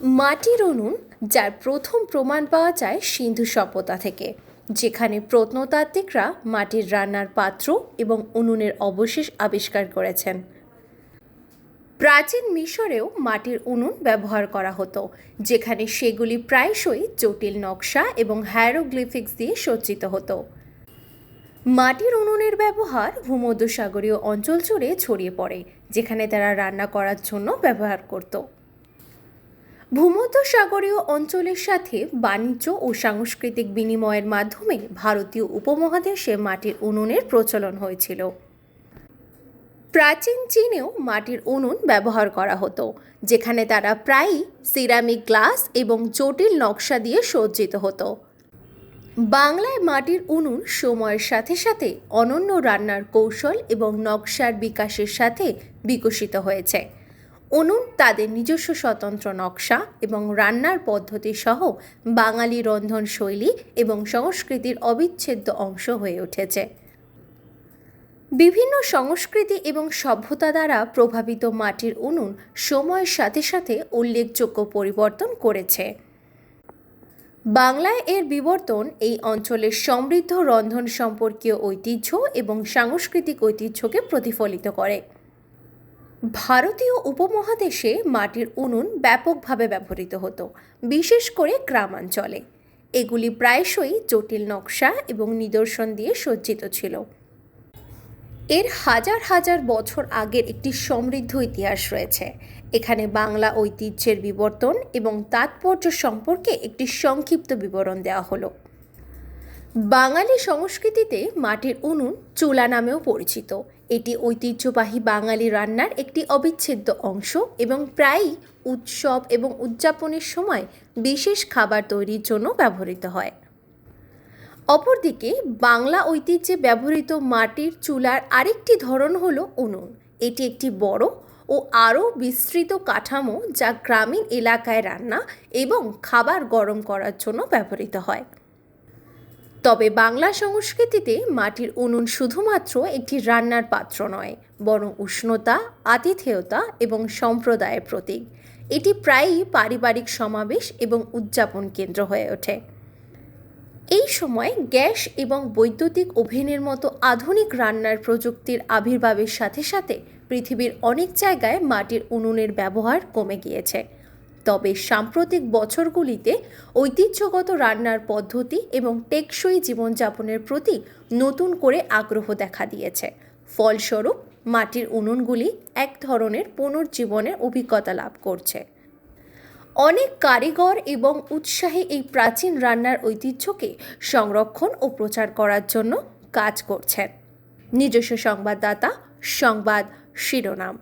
মাটির উনুন, যার প্রথম প্রমাণ পাওয়া যায় সিন্ধু সভ্যতা থেকে, যেখানে প্রত্নতাত্ত্বিকরা মাটির রান্নার পাত্র এবং উনুনের অবশেষ আবিষ্কার করেছেন। প্রাচীন মিশরেও মাটির উনুন ব্যবহার করা হতো, যেখানে সেগুলি প্রায়শই জটিল নকশা এবং হ্যারোগ্লিফিক্স দিয়ে সজ্জিত হতো। মাটির উনুনের ব্যবহার ভূমধ্যসাগরীয় অঞ্চল জুড়ে ছড়িয়ে পড়ে, যেখানে তারা রান্না করার জন্য ব্যবহার করত। ভূমধ্যসাগরীয় অঞ্চলের সাথে বাণিজ্য ও সাংস্কৃতিক বিনিময়ের মাধ্যমে ভারতীয় উপমহাদেশে মাটির উনুনের প্রচলন হয়েছিল। প্রাচীন চীনেও মাটির উনুন ব্যবহার করা হতো, যেখানে তারা প্রায়ই সিরামিক গ্লাস এবং জটিল নকশা দিয়ে সজ্জিত হতো। বাংলায় মাটির উনুন সময়ের সাথে সাথে অনন্য রান্নার কৌশল এবং নকশার বিকাশের সাথে বিকশিত হয়েছে। উনুন তাদের নিজস্ব স্বতন্ত্র নকশা এবং রান্নার পদ্ধতি সহ বাঙালি রন্ধন শৈলী এবং সংস্কৃতির অবিচ্ছেদ্য অংশ হয়ে উঠেছে। বিভিন্ন সংস্কৃতি এবং সভ্যতা দ্বারা প্রভাবিত মাটির উনুন সময়ের সাথে সাথে উল্লেখযোগ্য পরিবর্তন করেছে। বাংলায় এর বিবর্তন এই অঞ্চলের সমৃদ্ধ রন্ধন সম্পর্কীয় ঐতিহ্য এবং সাংস্কৃতিক ঐতিহ্যকে প্রতিফলিত করে। ভারতীয় উপমহাদেশে মাটির উনুন ব্যাপকভাবে ব্যবহৃত হতো, বিশেষ করে গ্রামাঞ্চলে। এগুলি প্রায়শই জটিল নকশা এবং নিদর্শন দিয়ে সজ্জিত ছিল। এর হাজার হাজার বছর আগের একটি সমৃদ্ধ ইতিহাস রয়েছে। এখানে বাংলা ঐতিহ্যের বিবর্তন এবং তাৎপর্য সম্পর্কে একটি সংক্ষিপ্ত বিবরণ দেওয়া হলো। বাঙালি সংস্কৃতিতে মাটির উনুন চুলা নামেও পরিচিত। এটি ঐতিহ্যবাহী বাঙালি রান্নার একটি অবিচ্ছেদ্য অংশ এবং প্রায়ই উৎসব এবং উদযাপনের সময় বিশেষ খাবার তৈরির জন্য ব্যবহৃত হয়। অপরদিকে, বাংলা ঐতিহ্যে ব্যবহৃত মাটির চুলার আরেকটি ধরন হল উনুন। এটি একটি বড় ও আরও বিস্তৃত কাঠামো যা গ্রামীণ এলাকায় রান্না এবং খাবার গরম করার জন্য ব্যবহৃত হয়। তবে বাংলা সংস্কৃতিতে মাটির উনুন শুধুমাত্র একটি রান্নার পাত্র নয়, বরং উষ্ণতা, আতিথেয়তা এবং সম্প্রদায়ের প্রতীক। এটি প্রায়ই পারিবারিক সমাবেশ এবং উদযাপন কেন্দ্র হয়ে ওঠে। এই সময় গ্যাস এবং বৈদ্যুতিক ওভেনের মতো আধুনিক রান্নার প্রযুক্তির আবির্ভাবের সাথে সাথে পৃথিবীর অনেক জায়গায় মাটির উনুনের ব্যবহার কমে গিয়েছে। তবে সাম্প্রতিক বছরগুলিতে ঐতিহ্যগত রান্নার পদ্ধতি এবং টেকসই জীবনযাপনের প্রতি নতুন করে আগ্রহ দেখা দিয়েছে। ফলস্বরূপ, মাটির উনুনগুলি এক ধরনের পুনর্জীবনের অভিজ্ঞতা লাভ করছে। অনেক কারিগর এবং উৎসাহী এই প্রাচীন রান্নার ঐতিহ্যকে সংরক্ষণ ও প্রচার করার জন্য কাজ করছেন। নিজস্ব সংবাদদাতা, সংবাদ শিরোনাম।